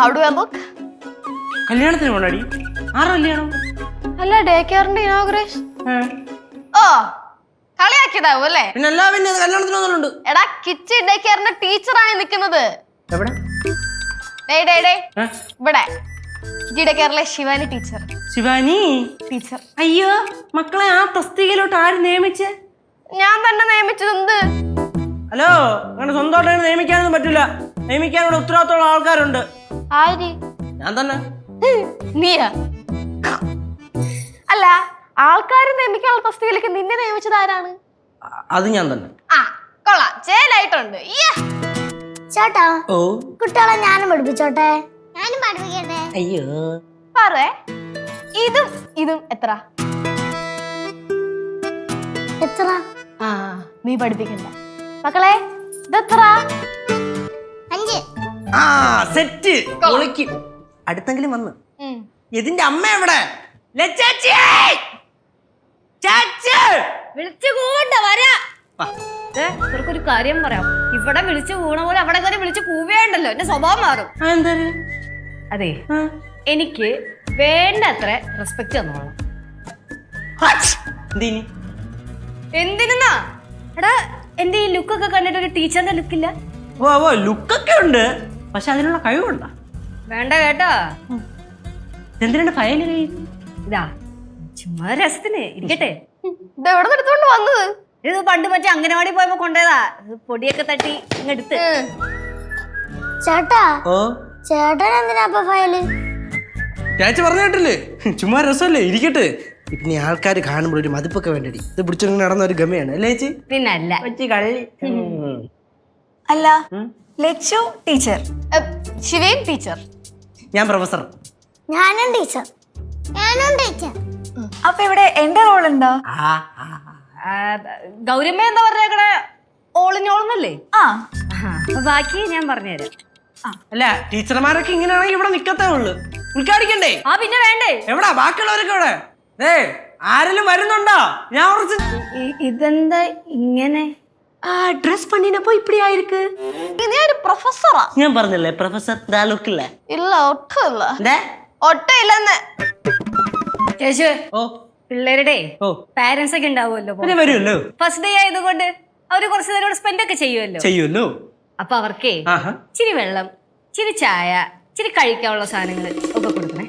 How do I look കല്യാണത്തിന് പോണടി. ആറ് കല്യാണം? അല്ല ഡേ കെയറിന്റെ ഇനോഗ്രേഷൻ ഏ. ഓ കളിയാക്കിയതാവും അല്ലേ? പിന്നെ എല്ലാ പിന്നെ കല്യാണത്തിന് വന്നിട്ടുണ്ട് എടാ കിച്ചി ഡേ കെയറിന്റെ ടീച്ചറായി നിൽക്കുന്നത്. എവിടെ? ഇവിടെ. ശിവാനി ടീച്ചർ ശിവാനി? ടീച്ചർ അയ്യോ മക്കളെ ആ തസ്തികയിലോട്ട് ആര് നിയമിച്ച്? ഞാൻ തന്നെ നിയമിച്ചത് എന്ത്? ഹലോ അങ്ങനെ സ്വന്തമായിട്ട് നിയമിക്കാനൊന്നും പറ്റില്ല. നിയമിക്കാനുള്ള ഉത്തരവാദിത്തമുള്ള ആൾക്കാരുണ്ട്. ആര്? ഞാൻ തന്നെ. നീയാ? അല്ല ആൾക്കാരെ നിയമിക്കാനുള്ള തസ്തികയിലേക്ക് നിന്നെ നിയമിച്ചത് ആരാണ്? അത് ഞാൻ തന്നെ. ആ കൊള്ളാം. ചേലായിട്ടുണ്ട്. യ്യ. ചേട്ടാ ഓ. കുട്ടികളെ ഞാനും പഠിപ്പിച്ചോട്ടെ? ഞാനും പഠിപ്പിക്കട്ടെ. അയ്യോ. പറേ ഇതും ഇതും എത്ര? എത്ര? ആ നീ പഠിപ്പിക്കണ്ട. മക്കളെ ഇതെത്ര? സെറ്റ് പൊളിക്ക് അടുത്തെങ്കിലും വന്ന്. എതിന്റെ ഇതിന്റെ അമ്മ എവിടെ! വിളിച്ചു കൂണ്ട വരാ. ഇവർക്കൊരു കാര്യം പറയാം. ഇവിടെ വിളിച്ചു കൂണ പോലെ അവിടെ കയറി വിളിച്ചു കൂവേണ്ടല്ലോ. എന്റെ സ്വഭാവം മാറും. അതെ എനിക്ക് വേണ്ടത്ര റെസ്പെക്ട് തന്നോളാം എന്തിനി? എടാ എന്റെ ഈ ലുക്കൊക്കെ കണ്ടിട്ട് ഒരു ടീച്ചറിന്റെ ലുക്കില്ല ലുക്കൊക്കെ ഉണ്ട്. പക്ഷെ അതിനുള്ള കഴിവുണ്ട? വേണ്ട കേട്ടോ. എന്തിനാണ് ഫയൽ ഇതാ ചുമ്മാ രസത്തിന് ഇരിക്കട്ടെ. ഇത് എവിടെ നിന്ന് എടുത്തോണ്ട് വന്നത്? ഇത് പണ്ട് മറ്റേ അംഗനവാടി പോയപ്പോ കൊണ്ടേതാ. പൊടിയൊക്കെ തട്ടി ഇങ്ങെടുത്ത്. ചേട്ടാ ഓ. ചേട്ടൻ എന്തിനാ അപ്പൊ ഫയൽ? ചേച്ചി പറഞ്ഞു കേട്ടില്ലേ? ചുമ്മാ രസമല്ലേ? ഇരിക്കട്ടെ. പിന്നെ ആൾക്കാർ കാണുമ്പോൾ ഒരു മതിപ്പൊക്കെ വേണ്ടടി. ഇത് പിടിച്ചോണ്ട് നടന്ന ഒരു ഗമയാണ്. അല്ലേ ചേച്ചി? പിന്നല്ല. ചേച്ചി കള്ളി. അല്ല ലച്ചു ടീച്ചർ. ശിവേൻ ടീച്ചർ. ഞാൻ പ്രൊഫസർ. ഞാനും ടീച്ചർ. ഞാനും ടീച്ചർ. അപ്പൊ ഇവിടെ എന്റെ റോൾ ഉണ്ടോ ഗൗരമ്മ എന്താ പറഞ്ഞേക്കണേ? ഓളിഞ്ഞോളന്നല്ലേ? ആ. ബാക്കി ഞാൻ പറഞ്ഞുതരാം. അല്ല ടീച്ചർമാരൊക്കെ ഇങ്ങനെയാണെങ്കിൽ ഇവിടെ നിക്കത്തേ ഉള്ളു. ഉദ്ഘാടിക്കണ്ടേ? ആ പിന്നെ വേണ്ടേ? എവിടാ ബാക്കിയുള്ളവരൊക്കെ ഇവിടെ? ഏ ആരെങ്കിലും വരുന്നുണ്ടോ? ഞാൻ ഇതെന്താ ഇങ്ങനെ? ഡ്രസ് പണിനപ്പോ ഇപ്പടി ആയിരിക്ക് നീ ഒരു പ്രൊഫസറാ ഞാൻ പറഞ്ഞില്ലേ പ്രൊഫസർ ദാ ലുക്കില്ലേ ഇല്ല ഒട്ടുമില്ല. എന്തേ ഒട്ടും ഇല്ലെന്ന് ചേച്ചു ഓ. പിള്ളേരുടെ ഓ. പാരന്റ്സ് ഒക്കെ ഉണ്ടാവുമല്ലോ പിന്നെ വരുമല്ലോ. ഫസ്റ്റ് ഡേ ആയതുകൊണ്ട് അവർ കുറച്ച് നേരം സ്പെൻഡ് ഒക്കെ ചെയ്യുമല്ലോ. ചെയ്യുമല്ലോ. അപ്പൊ അവർക്കേ ആഹാ. ഇച്ചിരി വെള്ളം ചിരി ചായ ചിരി കഴിക്കാനുള്ള സാധനങ്ങൾ ഒക്കെ കൊടുക്കണേ.